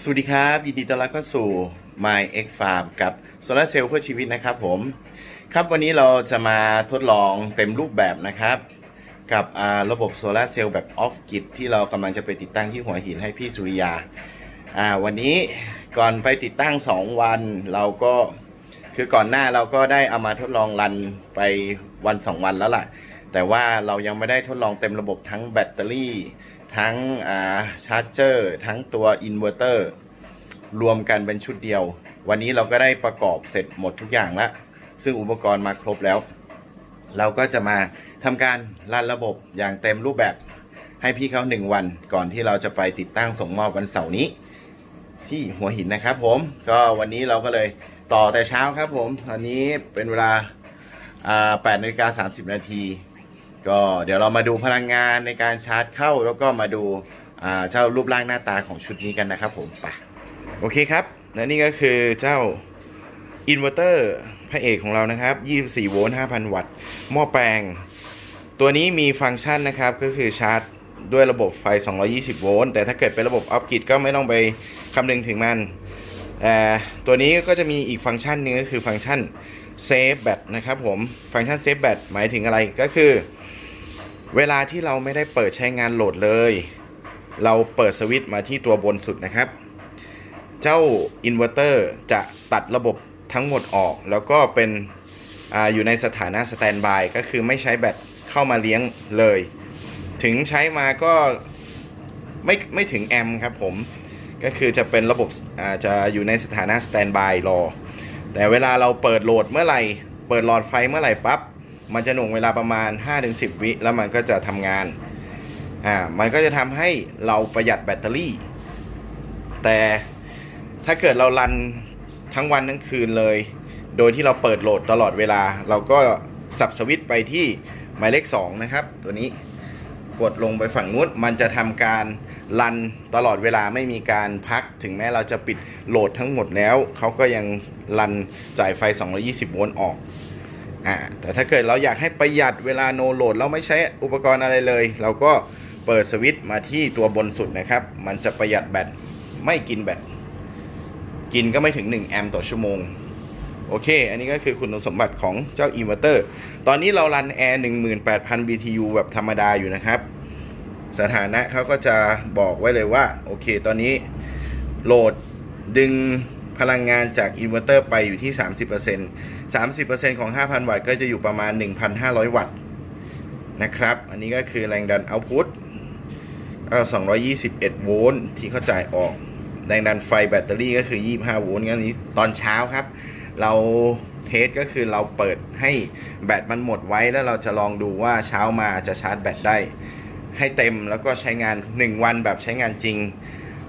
สวัสดีครับ ยินดีต้อนรับเข้าสู่ My X Farm กับโซลาเซลล์เพื่อชีวิตนะครับผม ครับวันนี้เราจะมาทดลองเต็มรูปแบบนะครับ กับระบบโซลาเซลล์แบบออฟกิ t ที่เรากำลังจะไปติดตั้งที่หัวหินให้พี่สุริยาอ่าวันนี้ก่อนไปติดตั้ง 2 วันเราก็คือก่อนหน้าเราก็ได้เอามาทดลองรันไปวัน 2 วันแล้วล่ะ แต่ว่าเรายังไม่ได้ทดลองเต็มระบบทั้งแบตเตอรี่ ทั้งชาร์จเจอร์ทั้งตัวอินเวอร์เตอร์รวมกันเป็นชุดเดียว วันนี้เราก็ได้ประกอบเสร็จหมดทุกอย่างแล้วซึ่งอุปกรณ์มาครบแล้ว เราก็จะมาทำการรันระบบอย่างเต็มรูปแบบให้พี่เขาหนึ่งวันก่อนที่เราจะไปติดตั้งส่งมอบวันเสาร์นี้ ที่หัวหินนะครับผมก็วันนี้เราก็เลยต่อแต่เช้าครับผมตอนนี้เป็นเวลา8นาฬิกา30 นาที ก็เดี๋ยวเรามาดูพลังงานในการชาร์จเข้าแล้วก็มาดูเจ้ารูปร่างหน้าตาของชุดนี้กันนะครับผมไปโอเคครับและนี่ก็คือเจ้าอินเวอร์เตอร์พระเอกของเรานะครับ 24 โวลต์ 5,000 วัตต์ หม้อแปลง ตัวนี้มีฟังก์ชันนะครับก็คือชาร์จด้วยระบบไฟ 220 โวลต์ แต่ถ้าเกิดเป็นระบบออฟกิดก็ไม่ต้องไปคำนึงถึงมันแต่ตัวนี้ก็จะมีอีกฟังก์ชันหนึงก็คือฟังก์ชันเซฟแบตนะครับผม ฟังก์ชันเซฟแบตหมายถึงอะไรก็คือ เวลาที่เราไม่ได้เปิดใช้งานโหลดเลย เราเปิดสวิตช์มาที่ตัวบนสุดนะครับ เจ้าอินเวอร์เตอร์จะตัดระบบทั้งหมดออก แล้วก็เป็นออยู่ในสถานะสแตนบายก็คือไม่ใช้แบตเข้ามาเลี้ยงเลย ถึงใช้มาก็ไม่ไม่ถึงแอมครับผม ก็คือจะเป็นระบบอาจะอยู่ในสถานะสแตนบายรอ แต่เวลาเราเปิดโหลดเมื่อไหร่ เปิดหลอดไฟเมื่อไหร่ปั๊บ มันจะหน่วงเวลาประมาณ 5-10 วิแล้วมันก็จะทำงาน อ่า มันก็จะทำให้เราประหยัดแบตเตอรี่ แต่ถ้าเกิดเรารันทั้งวันทั้งคืนเลย โดยที่เราเปิดโหลดตลอดเวลา เราก็สับสวิตไปที่หมายเลข 2 นะครับ ตัวนี้กดลงไปฝั่งนู้นมันจะทำการรันตลอดเวลาไม่มีการพัก ถึงแม้เราจะปิดโหลดทั้งหมดแล้ว เขาก็ยังรันจ่ายไฟ 220 โวลต์ออก อ่าแต่ถ้าเกิดเราอยากให้ประหยัดเวลาโนโหลด เราไม่ใช้อุปกรณ์อะไรเลย เราก็เปิดสวิตช์มาที่ตัวบนสุดนะครับ มันจะประหยัดแบตไม่กินแบตกินก็ไม่ถึง 1 แอมป์ต่อชั่วโมง โอเค อันนี้ก็คือคุณสมบัติของเจ้าอินเวอร์เตอร์ ตอนนี้เรารันแอร์18,000 BTU แบบธรรมดาอยู่นะครับ สถานะเขาก็จะบอกไว้เลยว่า โอเค ตอนนี้โหลดดึงพลังงานจากอินเวอร์เตอร์ไปอยู่ที่ 30% 30%ของ 5,000 วัตต์ก็จะอยู่ประมาณ 1,500 วัตต์นะครับ อันนี้ก็คือแรงดันเอาพุตก็221 โวลต์ที่เขาจ่ายออก แรงดันไฟแบตเตอรี่ก็คือ 25 โวลต์งั้นนี้ตอนเช้าครับ เราเทสก็คือเราเปิดให้แบตมันหมดไว้แล้วเราจะลองดูว่าเช้ามาจะชาร์จแบตได้ให้เต็มแล้วก็ใช้งาน 1 วันแบบใช้งานจริง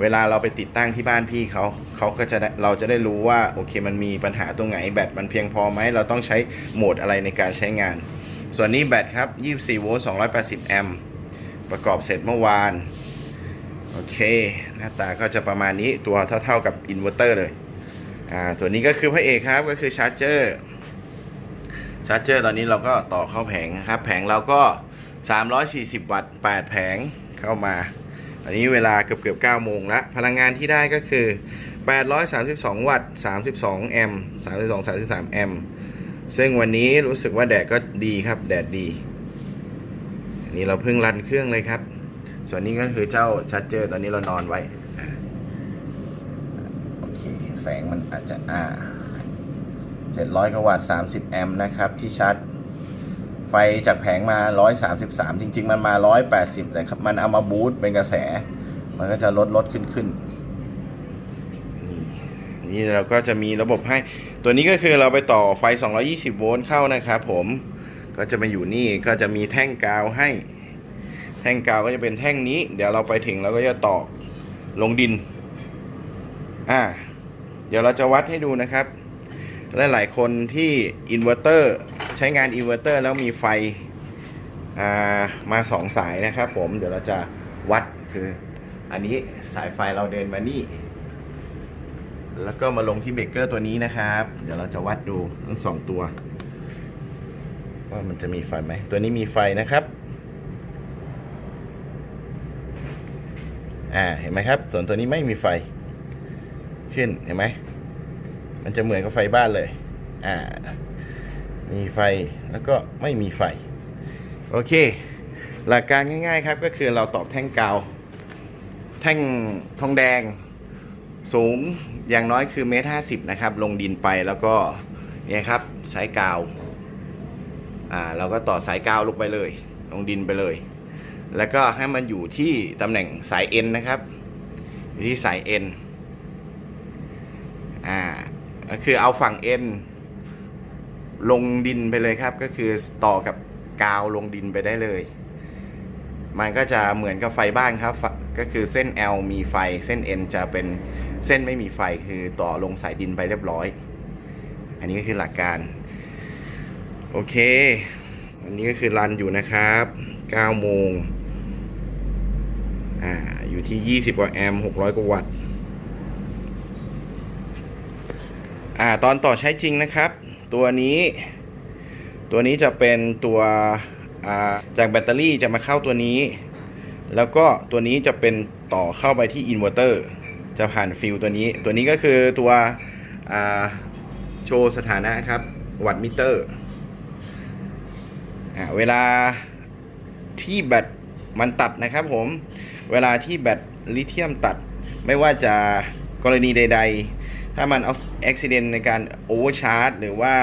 เวลาเราไปติดตั้งที่บ้านพี่เขาเขาก็จะได้เราจะได้รู้ว่าโอเคมันมีปัญหาตรงไหนแบตมันเพียงพอไหมเราต้องใช้โหมดอะไรในการใช้งาน ส่วนนี้แบตครับ 24 โวลต์ 280 แอมป์ประกอบเสร็จเมื่อวานโอเค หน้าตาก็จะประมาณนี้ตัวเท่าๆกับอินเวอร์เตอร์เลยอ่าตัวนี้ก็คือพระเอกครับก็คือชาร์จเจอร์ชาร์จเจอร์ตอนนี้เราก็ต่อเข้าแผงนะครับ แผงเราก็ 340 วัตต์ 8 แผงเข้ามา อันนี้เวลาเกือบเกือบ9โมงแล้วพลังงานที่ได้ก็คือ 832 วัตต์ 32 แอมป์32 33 แอมป์ซึ่งวันนี้รู้สึกว่าแดดก็ดีครับ แดดดี อันนี้เราเพิ่งรันเครื่องเลยครับ ส่วนนี้ก็คือเจ้าชาร์จเจอร์ตอนนี้เรานอนไว้โอเคแสงมันอาจจะอ่า700กว่าวัตต์ 30 แอมป์นะครับที่ชาร์จ ไฟจากแผงมา 133 จริง ๆ มันมา 180 แต่มันเอามาบูตเป็นกระแส มันก็จะลดลดขึ้นขึ้นนี่นี่เราก็จะมีระบบให้ ตัวนี้ก็คือเราไปต่อไฟ 220 โวลต์เข้านะครับผม ก็จะมาอยู่นี่ก็จะมีแท่งกาวให้ แท่งกาวก็จะเป็นแท่งนี้ เดี๋ยวเราไปถึงเราก็จะต่อลงดิน อ่า เดี๋ยวเราจะวัดให้ดูนะครับและหลายคนที่อินเวอร์เตอร์ ใช้งานอินเวอร์เตอร์แล้วมีไฟามาสองสายนะครับผมเดี๋ยวเราจะวัดคืออันนี้สายไฟเราเดินมานี่ แล้วก็มาลงที่เบเกอร์ตัวนี้นะครับ เดี๋ยวเราจะวัดดูทั้งสองตัว ว่ามันจะมีไฟไหม ตัวนี้มีไฟนะครับอ่าเห็นไหมครับ ส่วนตัวนี้ไม่มีไฟ ขึ้นเห็นไหมมันจะเหมือนกับไฟบ้านเลย อ่า มีไฟแล้วก็ไม่มีไฟ โอเค หลักการง่ายๆครับก็คือเราตอกแท่งกาว แท่งทองแดงสูงอย่างน้อยคือเมตรห้าสิบนะครับ ลงดินไปแล้วก็เนี่ยครับสายกาวอ่าเราก็ต่อสายกาวลงไปเลย ลงดินไปเลย แล้วก็ให้มันอยู่ที่ตำแหน่งสายเอ็นนะครับอยู่ที่สายเอ็นอ่าก็คือเอาฝั่งเอ็น ลงดินไปเลยครับ ก็คือต่อกับกาวลงดินไปได้เลย มันก็จะเหมือนกับไฟบ้านครับ ก็คือเส้น L มีไฟ เส้น N จะเป็นเส้นไม่มีไฟคือต่อลงสายดินไปเรียบร้อย อันนี้ก็คือหลักการ โอเค อันนี้ก็คือรันอยู่นะครับ9โมงอ่าอยู่ที่ 20 กว่าแอมป์600 กว่าวัตต์อ่าตอนต่อใช้จริงนะครับ ตัวนี้ ตัวนี้จะเป็นตัวจากแบตเตอรี่จะมาเข้าตัวนี้ แล้วก็ตัวนี้จะเป็นต่อเข้าไปที่อินเวอร์เตอร์จะผ่านฟิลตัวนี้ ตัวนี้ก็คือตัวโชว์สถานะครับ วัตต์มิเตอร์เวลาที่แบตมันตัดนะครับผม เวลาที่แบตลิเธียมตัด ไม่ว่าจะกรณีใด ๆ ถ้ามันเอาอุบิเหตุในการโอเวอร์ชาร์จหรือว่า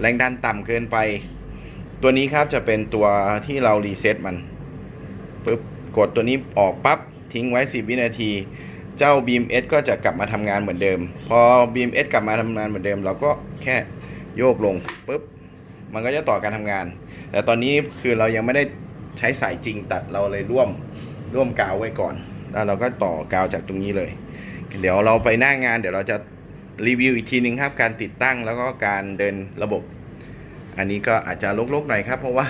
แรงดันต่ำเกินไป ตัวนี้ครับจะเป็นตัวที่เรารีเซ็ตมันปึ๊บกดตัวนี้ออกปั๊บทิ้งไว้ 10 วินาที เจ้า BMS ก็จะกลับมาทำงานเหมือนเดิม พอ BMS กลับมาทำงานเหมือนเดิม เราก็แค่โยกลงปุ๊บมันก็จะต่อการทำงาน แต่ตอนนี้คือเรายังไม่ได้ใช้สายจริงตัดเราเลยร่วมร่วมกาวไว้ก่อน แล้วเราก็ต่อกาวจากตรงนี้เลย เดี๋ยวเราไปหน้างงาน เดี๋ยวเราจะรีวิวอีกทีนึงครับ การติดตั้งแล้วก็การเดินระบบ อันนี้ก็อาจจะลกๆหน่อยครับ เพราะว่า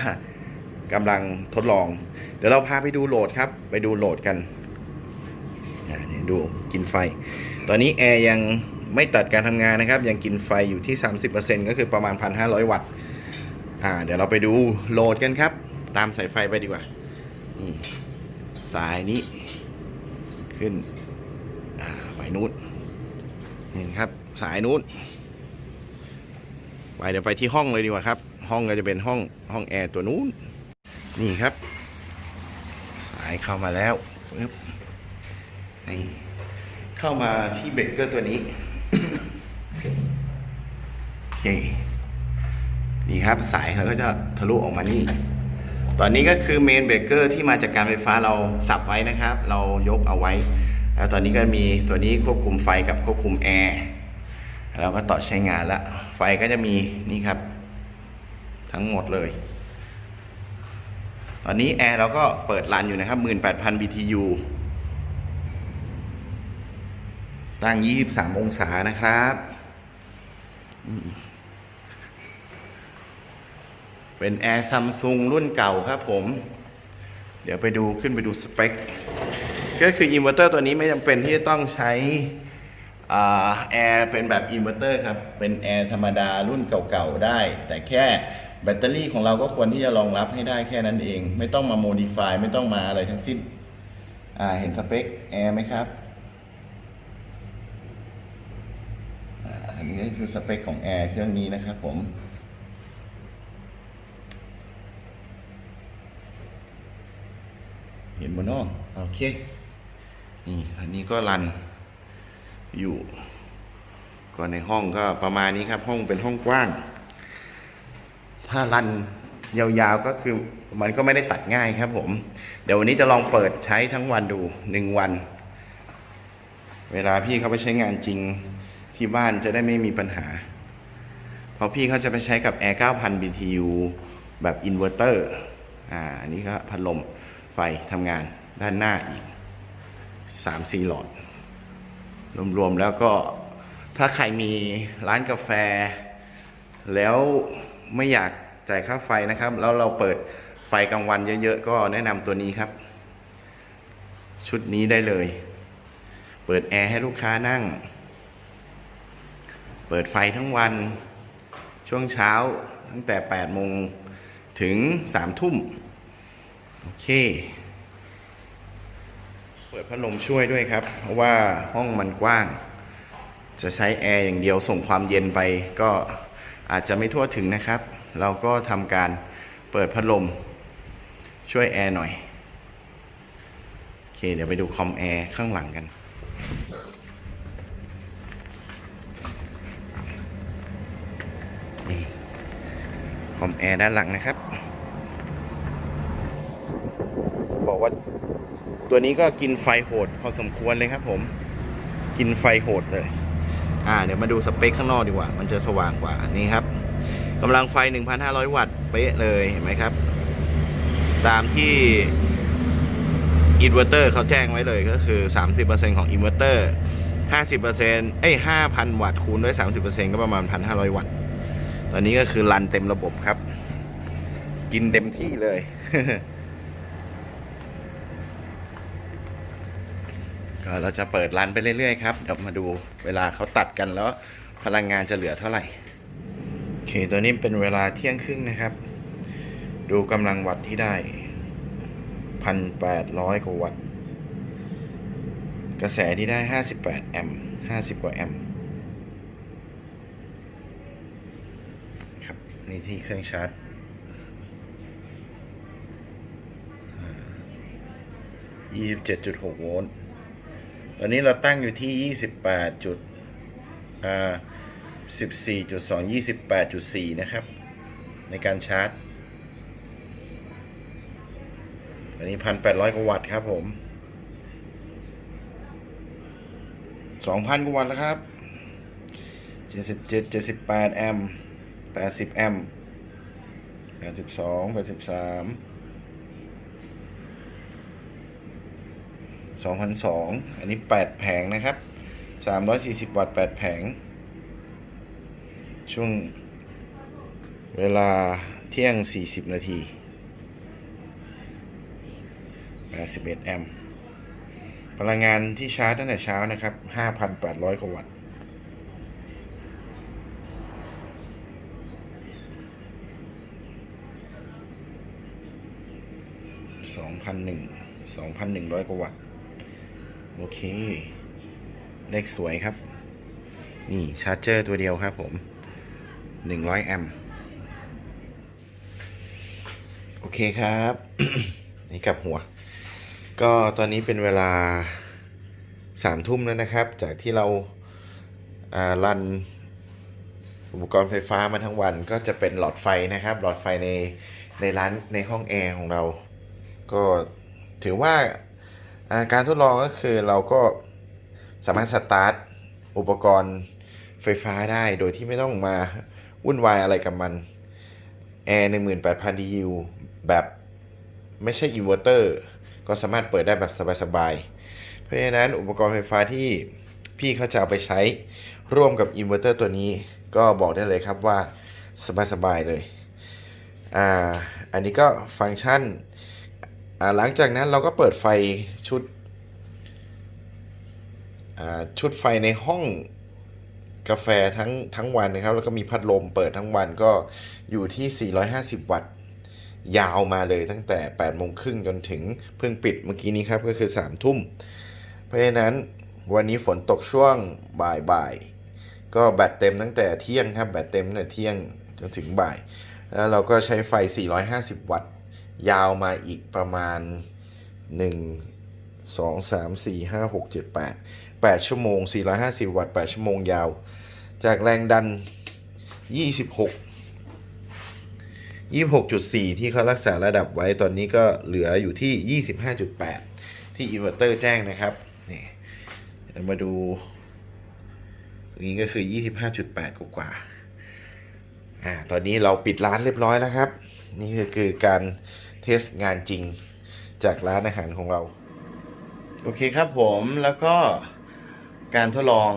กำลังทดลอง เดี๋ยวเราพาไปดูโหลดครับ ไปดูโหลดกันอ่าเนี่ยดูกินไฟ ตอนนี้แอร์ยังไม่ตัดการทำงานนะครับ ยังกินไฟอยู่ที่ 30%ก็คือประมาณ 1,500 วัตต์อ่าเดี๋ยวเราไปดูโหลดกันครับ ตามสายไฟไปดีกว่านี่สายนี้ขึ้น ไปนู้นนี่ครับ สายนู้นไปเดี๋ยวไปที่ห้องเลยดีกว่าครับ ห้องก็จะเป็นห้องห้องแอร์ตัวนู้น นี่ครับ สายเข้ามาแล้วปึ๊บนี่เข้ามาที่เบรกเกอร์ตัวนี้โอเคนี่ครับสายเราก็จะทะลุออกมานี่ ตอนนี้ก็คือเมนเบรกเกอร์ที่มาจากการไฟฟ้าเราสับไว้นะครับ เรายกเอาไว้ แล้วตอนนี้ก็มีตัวนี้ควบคุมไฟกับควบคุมแอร์แล้วก็ต่อใช้งานแล้วไฟก็จะมีนี่ครับ ทั้งหมดเลย ตอนนี้แอร์เราก็เปิดรันอยู่นะครับ 18,000 BTU ตั้ง 23 องศานะครับ เป็นแอร์ซัมซุงรุ่นเก่าครับผม เดี๋ยวไปดูขึ้นไปดูสเปค ก็คืออินเวอร์เตอร์ตัวนี้ไม่จำเป็นที่จะต้องใช้อ่าแอร์เป็นแบบอินเวอร์เตอร์ครับ เป็นแอร์ธรรมดารุ่นเก่าๆได้ แต่แค่แบตเตอรี่ของเราก็ควรที่จะรองรับให้ได้แค่นั้นเอง ไม่ต้องมาโมดิฟายไม่ต้องมาอะไรทั้งสิ้นอ่าเห็นสเปคแอร์ไหมครับอ่าอันนี้ก็คือสเปคของแอร์เครื่องนี้นะครับผมเห็นบนนอกโอเค นี่อันนี้ก็รันอยู่ ก็ในห้องก็ประมาณนี้ครับห้องเป็นห้องกว้าง ถ้ารันยาวๆก็คือมันก็ไม่ได้ตัดง่ายครับผม เดี๋ยววันนี้จะลองเปิดใช้ทั้งวันดูหนึ่งวัน เวลาพี่เขาไปใช้งานจริงที่บ้านจะได้ไม่มีปัญหา เพราะพี่เขาจะไปใช้กับ Air 9000 BTU แบบอินเวอร์เตอร์อ่าอันนี้ก็พัดลมไฟทำงานด้านหน้าอีก 3-4 หลอด รวมๆแล้วก็ถ้าใครมีร้านกาแฟ แล้วไม่อยากจ่ายค่าไฟนะครับ แล้วเราเปิดไฟกลางวันเยอะๆ ก็แนะนำตัวนี้ครับ ชุดนี้ได้เลย เปิดแอร์ให้ลูกค้านั่ง เปิดไฟทั้งวัน ช่วงเช้าตั้งแต่8โมงถึง3ทุ่ม โอเค เปิดพัดลมช่วยด้วยครับ เพราะว่าห้องมันกว้าง จะใช้แอร์อย่างเดียวส่งความเย็นไปก็อาจจะไม่ทั่วถึงนะครับ เราก็ทำการเปิดพัดลมช่วยแอร์หน่อยโอเคเดี๋ยวไปดูคอมแอร์ข้างหลังกันนี่คอมแอร์ด้านหลังนะครับ บอกว่า ตัวนี้ก็กินไฟโหดพอสมควรเลยครับ ผม กินไฟโหดเลย อ่า เดี๋ยวมาดูสเปคข้างนอกดีกว่า มันจะสว่างกว่านี่ครับกำลังไฟ 1,500 วัตต์เป๊ะเลยเห็นไหมครับ ตามที่อินเวอร์เตอร์เขาแจ้งไว้เลยก็คือ 30%ของอินเวอร์เตอร์50%เอ้ย5,000 วัตต์คูณด้วย 30%ก็ประมาณ 1,500 วัตต์ ตอนนี้ก็คือรันเต็มระบบครับ กินเต็มที่เลย เราจะเปิดรันไปเรื่อยๆครับเดี๋ยวมาดูเวลาเขาตัดกันแล้ว พลังงานจะเหลือเท่าไหร่โอเคตัวนี้เป็นเวลาเที่ยงครึ่งนะครับ ดูกำลังวัตต์ที่ได้พันแปดร้อยกว่าวัตต์กระแสที่ได้ห้าสิบแปดแอมป์ห้าสิบกว่าแอมป์ครับนี่ที่เครื่องชาร์จยี่สิบเจ็ดจุดหกโวลต์ ตอนนี้เราตั้งอยู่ที่ยี่สิบแปดจุดสิบสี่จุดสองยี่สิบแปดจุดสี่นะครับ ในการชาร์จ อันนี้พันแปดร้อยกวัตต์ครับผมสองพันกวัตต์แล้วครับเจ็ดสิบเจ็ดเจ็ดสิบแปดแอมป์แปดสิบแอมป์แปดสิบสาม ดสิบสองแปดสิบสามสองพันสองอันนี้แปดแผงนะครับสามร้อยสี่สิบวัตต์แปดแผง ช่วงเวลาเที่ยงสี่สิบนาที 81 แอมป์พลังงานที่ชาร์จตั้งแต่เช้านะครับ 5,800 กว่าวัตต์2,001 2,100กว่าวัตต์ โอเค เลขสวยครับ นี่ชาร์จเจอร์ตัวเดียวครับผม100แอมป์โอเคครับ นี่กลับหัว ก็ตอนนี้เป็นเวลาสามทุ่มแล้วนะครับ จากที่เราอ่ารันอุปกรณ์ไฟฟ้ามาทั้งวันก็จะเป็นหลอดไฟนะครับ หลอดไฟในในร้านในห้องแอร์ของเรา ก็ถือว่า การทดลองก็คือเราก็สามารถสตาร์ทอุปกรณ์ไฟฟ้าได้โดยที่ไม่ต้องมาวุ่นวายอะไรกับมันแอร์18,000 DU แบบไม่ใช่อินเวอร์เตอร์ก็สามารถเปิดได้แบบสบายๆ เพราะฉะนั้นอุปกรณ์ไฟฟ้าที่พี่เขาจะเอาไปใช้ร่วมกับอินเวอร์เตอร์ตัวนี้ก็บอกได้เลยครับว่าสบายๆเลย อ่า อันนี้ก็ฟังก์ชัน หลังจากนั้นเราก็เปิดไฟชุดชุดไฟในห้องกาแฟทั้งทั้งวันนะครับ แล้วก็มีพัดลมเปิดทั้งวันก็อยู่ที่ 450 วัตต์ ยาวมาเลยตั้งแต่8โมงครึ่งจนถึงเพิ่งปิดเมื่อกี้นี้ครับ ก็คือ 3 ทุ่ม เพราะฉะนั้นวันนี้ฝนตกช่วงบ่ายบ่ายก็แบตเต็มตั้งแต่เที่ยงครับ แบตเต็มตั้งแต่เที่ยงจนถึงบ่าย แล้วเราก็ใช้ไฟ 450 วัตต์ ยาวมาอีกประมาณ 1 2 3 4 5 6 7 8 8 ชั่วโมง 450 วัตต์ 8 ชั่วโมงยาว จากแรงดัน 26 26.4 ที่เขารักษาระดับไว้ตอนนี้ก็เหลืออยู่ที่ 25.8 ที่อินเวอร์เตอร์แจ้งนะครับ นี่เดี๋ยวมาดูตรงนี้ก็คือ 25.8กว่าอ่า ตอนนี้เราปิดร้านเรียบร้อยแล้วครับ นี่คือคือการ ทสงานจริงจากร้านอาหารของเรา โอเคครับผมแล้วก็การทดลอง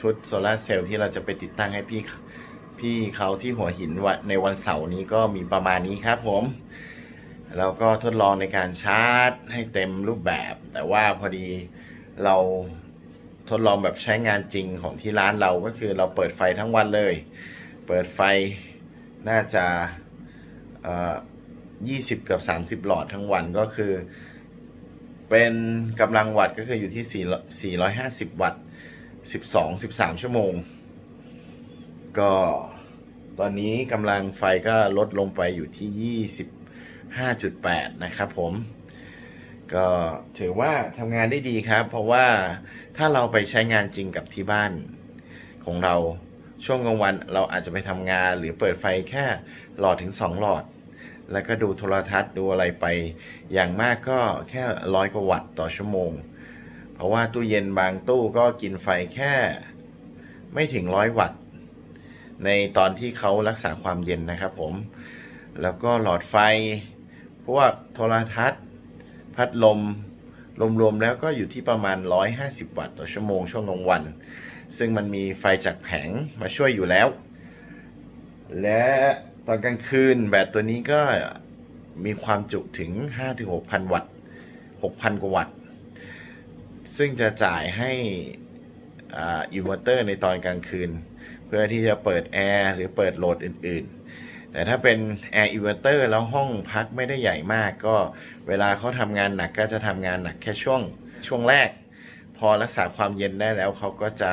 ชุดโซลาเซลล์ที่เราจะไปติดตั้งให้พี่พี่เขาที่หัวหินวันในวันเสาร์นี้ก็มีประมาณนี้ครับผมแล้วก็ทดลองในการชาร์จให้เต็มรูปแบบ แต่ว่าพอดีเราทดลองแบบใช้งานจริงของที่ร้านเราก็คือเราเปิดไฟทั้งวันเลย เปิดไฟน่าจะเอ่อ 20 กับ 30 หลอดทั้งวันก็คือ เป็นกำลังวัตต์ก็คืออยู่ที่4 450 วัตต์ 12 13 ชั่วโมง ก็ตอนนี้กำลังไฟก็ลดลงไปอยู่ที่ 25.8 นะครับผม ก็ถือว่าทำงานได้ดีครับ เพราะว่าถ้าเราไปใช้งานจริงกับที่บ้านของเราช่วงกลางวันเราอาจจะไปทำงานหรือเปิดไฟแค่หลอดถึง 2 หลอด แล้วก็ดูโทรทัศน์ดูอะไรไป อย่างมากก็แค่ร้อยกว่าวัตต์ต่อชั่วโมง เพราะว่าตู้เย็นบางตู้ก็กินไฟแค่ไม่ถึงร้อยวัตต์ ในตอนที่เขารักษาความเย็นนะครับผม แล้วก็หลอดไฟ พวกโทรทัศน์ พัดลม รวมๆแล้วก็อยู่ที่ประมาณ 150 วัตต์ต่อชั่วโมงช่วงกลางวัน ซึ่งมันมีไฟจากแผงมาช่วยอยู่แล้ว และ ตอนกลางคืนแบตตัวนี้ก็มีความจุถึง 5-6,000 วัตต์ 6,000 กว่าวัตต์ ซึ่งจะจ่ายให้อินเวอร์เตอร์ในตอนกลางคืน เพื่อที่จะเปิดแอร์หรือเปิดโหลดอื่น ๆ แต่ถ้าเป็นแอร์อินเวอร์เตอร์แล้วห้องพักไม่ได้ใหญ่มาก ก็เวลาเขาทำงานหนักก็จะทำงานหนักแค่ช่วงช่วงแรก พอรักษาความเย็นได้แล้วเขาก็จะ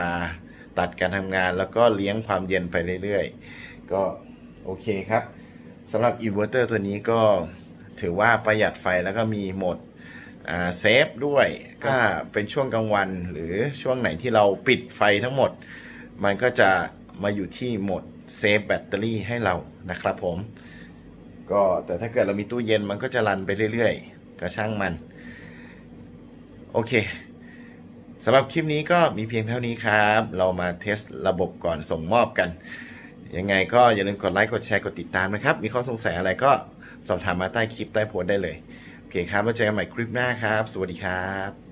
ตัดการทำงานแล้วก็เลี้ยงความเย็นไปเรื่อย ๆ ก็ โอเคครับสำหรับอินเวอร์เตอร์ตัวนี้ก็ถือว่าประหยัดไฟแล้วก็มีโหมดเซฟด้วยก็เป็นช่วงกลางวันหรือช่วงไหนที่เราปิดไฟทั้งหมด มันก็จะมาอยู่ที่โหมดเซฟแบตเตอรี่ให้เรานะครับผม ก็แต่ถ้าเกิดเรามีตู้เย็นมันก็จะรันไปเรื่อยๆก็ช่างมัน โอเคสำหรับคลิปนี้ก็มีเพียงเท่านี้ครับ เรามาเทสระบบก่อนส่งมอบกัน ยังไงก็อย่าลืมกดไลค์กดแชร์กดติดตามนะครับ มีข้อสงสัยอะไรก็สอบถามมาใต้คลิปใต้โพสต์ได้เลย โอเคครับ แล้วเจอกันใหม่คลิปหน้าครับ สวัสดีครับ